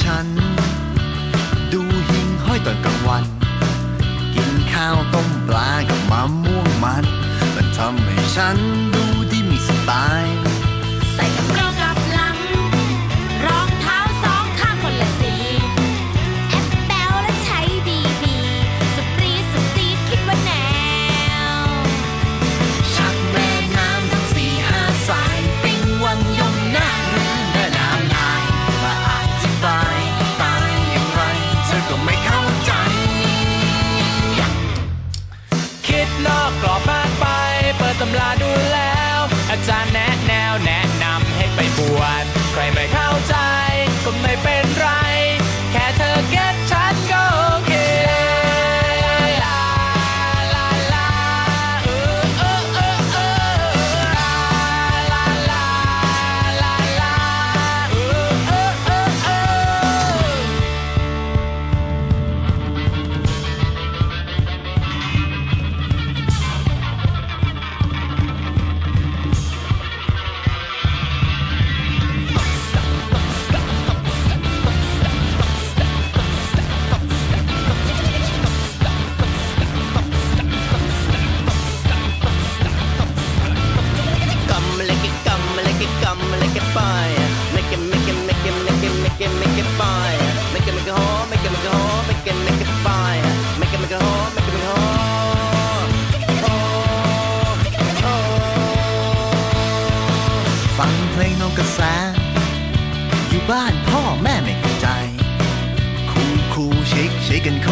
ฉัน ดูหิ่งห้อยตอนกลางวัน กินข้าวต้มปลากับมะม่วงมัน มันทำให้ฉัน Crime ฟังเพลงนอกกระแส อยู่บ้านพ่อแม่ไม่เข้าใจ ครูครูเช็คเช็คกันเ